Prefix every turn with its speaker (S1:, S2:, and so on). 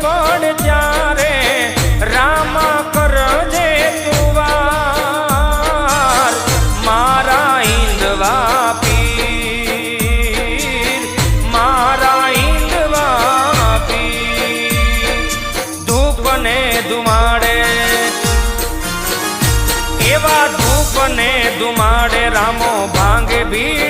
S1: પણ ત્યારે રામા કરજે તુવાર? મારા ઈંદવા પીર, મારા ઈંદવા પીર. ધૂપને ધુમાડે, એવા ધૂપ ને ધુમાડે રામો ભાંગે ભીર.